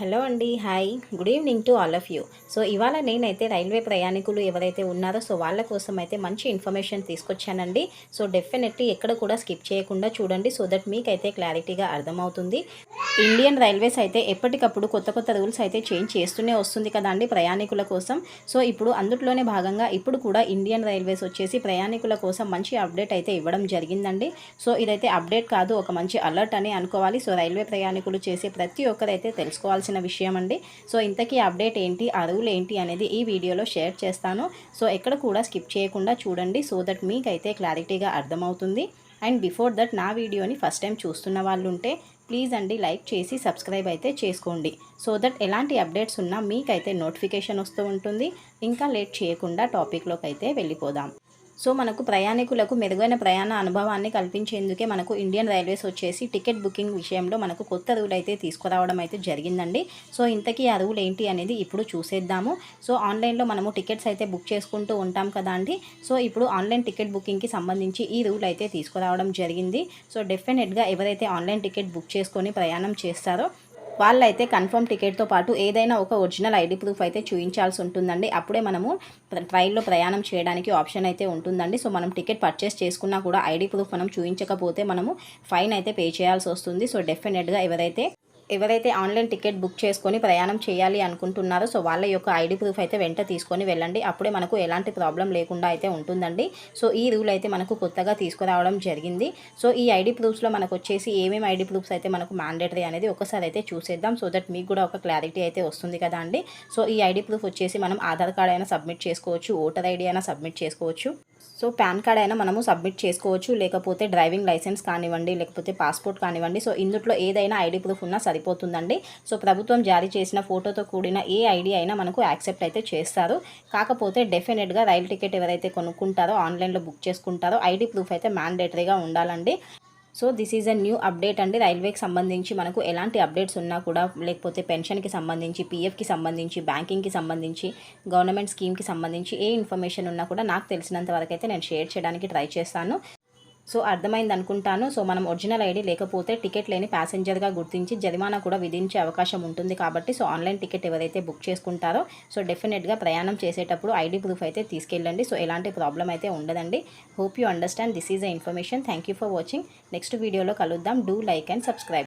Hello అండి hi. Good evening to all of you. So ఇవాళ నేనైతే రైల్వే ప్రయాణికులు ఎవరైతే ఉన్నారో సో వాళ్ళ కోసం అయితే మంచి ఇన్ఫర్మేషన్ తీసుకొచ్చానండి. సో డెఫినెట్లీ ఎక్కడ కూడా స్కిప్ చేయకుండా చూడండి సో దట్ మీకైతే క్లారిటీగా అర్థమవుతుంది. ఇండియన్ రైల్వేస్ అయితే ఎప్పటికప్పుడు కొత్త కొత్త రూల్స్ అయితే చేంజ్ చేస్తూనే వస్తుంది కదండి ప్రయాణికుల కోసం. సో ఇప్పుడు అందులోనే భాగంగా ఇప్పుడు కూడా ఇండియన్ రైల్వేస్ వచ్చేసి ప్రయాణికుల కోసం మంచి అప్డేట్ అయితే ఇవ్వడం జరిగిందండి. సో ఇదైతే అప్డేట్ కాదు ఒక మంచి అలర్ట్ అని అనుకోవాలి. సో రైల్వే ప్రయాణికులు చేసే ప్రతి ఒక్కరైతే తెలుసుకోవాల్సిన విషయం అండి. సో ఇంతకీ అప్డేట్ ఏంటి అరువులు ఏంటి అనేది ఈ వీడియోలో షేర్ చేస్తాను. సో ఎక్కడ కూడా స్కిప్ చేయకుండా చూడండి సో దట్ మీకైతే క్లారిటీగా అర్థమవుతుంది. అండ్ బిఫోర్ దట్ నా వీడియోని ఫస్ట్ టైం చూస్తున్న వాళ్ళు ఉంటే ప్లీజ్ అండి లైక్ చేసి సబ్స్క్రైబ్ అయితే చేసుకోండి. సో దట్ ఎలాంటి అప్డేట్స్ ఉన్నా మీకైతే నోటిఫికేషన్ వస్తూ ఉంటుంది. ఇంకా లేట్ చేయకుండా టాపిక్లోకి అయితే వెళ్ళిపోదాం. సో మనకు ప్రయాణికులకు మెరుగైన ప్రయాణ అనుభవాన్ని కల్పించేందుకే మనకు ఇండియన్ రైల్వేస్ వచ్చేసి టికెట్ బుకింగ్ విషయంలో మనకు కొత్త రూల్ అయితే తీసుకురావడం అయితే జరిగిందండి. సో ఇంతకీ ఆ రూల్ ఏంటి అనేది ఇప్పుడు చూసేద్దాము. సో ఆన్లైన్లో మనము టికెట్స్ అయితే బుక్ చేసుకుంటూ ఉంటాం కదా అండి. సో ఇప్పుడు ఆన్లైన్ టికెట్ బుకింగ్కి సంబంధించి ఈ రూల్ అయితే తీసుకురావడం జరిగింది. సో డెఫినెట్గా ఎవరైతే ఆన్లైన్ టికెట్ బుక్ చేసుకొని ప్రయాణం చేస్తారో వాళ్ళైతే కన్ఫర్మ్ టికెట్తో పాటు ఏదైనా ఒక ఒరిజినల్ ఐడి ప్రూఫ్ అయితే చూపించాల్సి ఉంటుందండి. అప్పుడే మనము ట్రైన్లో ప్రయాణం చేయడానికి ఆప్షన్ అయితే ఉంటుందండి. సో మనం టికెట్ పర్చేస్ చేసుకున్నా కూడా ఐడి ప్రూఫ్ మనం చూపించకపోతే మనము ఫైన్ అయితే పే చేయాల్సి వస్తుంది. సో డెఫినెట్గా ఎవరైతే ఎవరైతే ఆన్లైన్ టికెట్ బుక్ చేసుకొని ప్రయాణం చేయాలి అనుకుంటున్నారో సో వాళ్ళ యొక్క ఐడి ప్రూఫ్ అయితే వెంట తీసుకొని వెళ్ళండి. అప్పుడే మనకు ఎలాంటి ప్రాబ్లం లేకుండా అయితే ఉంటుందండి. సో ఈ రూల్ అయితే మనకు కొత్తగా తీసుకురావడం జరిగింది. సో ఈ ఐడి ప్రూఫ్స్లో మనకు వచ్చేసి ఏమేమి ఐడి ప్రూఫ్స్ అయితే మనకు మ్యాండేటరీ అనేది ఒకసారి అయితే చూసేద్దాం. సో దట్ మీకు కూడా ఒక క్లారిటీ అయితే వస్తుంది కదా అండి. సో ఈ ఐడి ప్రూఫ్ వచ్చేసి మనం ఆధార్ కార్డ్ అయినా సబ్మిట్ చేసుకోవచ్చు ఓటర్ ఐడి అయినా సబ్మిట్ చేసుకోవచ్చు. సో పాన్ కార్డ్ అయినా మనము సబ్మిట్ చేసుకోవచ్చు లేకపోతే డ్రైవింగ్ లైసెన్స్ కానివ్వండి లేకపోతే పాస్పోర్ట్ కానివ్వండి. సో ఇందులో ఏదైనా ఐడి ప్రూఫ్ ఉన్నా సరిపోతుందండి. సో ప్రభుత్వం జారీ చేసిన ఫోటోతో కూడిన ఏ ఐడి అయినా మనకు యాక్సెప్ట్ అయితే చేస్తారు. కాకపోతే డెఫినెట్గా రైలు టికెట్ ఎవరైతే కొనుక్కుంటారో ఆన్లైన్లో బుక్ చేసుకుంటారో ఐడి ప్రూఫ్ అయితే మ్యాండేటరీగా ఉండాలండి. So this is a new update అండి రైల్వేకి సంబంధించి మనకు ఎలాంటి అప్డేట్స్ ఉన్నా కూడా లేకపోతే పెన్షన్కి సంబంధించి పీఎఫ్కి సంబంధించి బ్యాంకింగ్కి సంబంధించి గవర్నమెంట్ స్కీమ్కి సంబంధించి ఏ ఇన్ఫర్మేషన్ ఉన్నా కూడా నాకు తెలిసినంత వరకు అయితే నేను షేర్ చేయడానికి ట్రై చేస్తాను. సో అర్థమైంది అనుకుంటాను. సో మనం ఒరిజినల్ ఐడి లేకపోతే టికెట్ లేని ప్యాసింజర్గా గుర్తించి జరిమానా కూడా విధించే అవకాశం ఉంటుంది కాబట్టి సో ఆన్లైన్ టికెట్ ఎవరైతే బుక్ చేసుకుంటారో సో డెఫినెట్గా ప్రయాణం చేసేటప్పుడు ఐడి ప్రూఫ్ అయితే తీసుకెళ్ళండి. సో ఎలాంటి ప్రాబ్లం అయితే ఉండదండి. Hope you understand. This is a information. Thank you for watching. Next వీడియోలో కలుద్దాం. Do like and subscribe.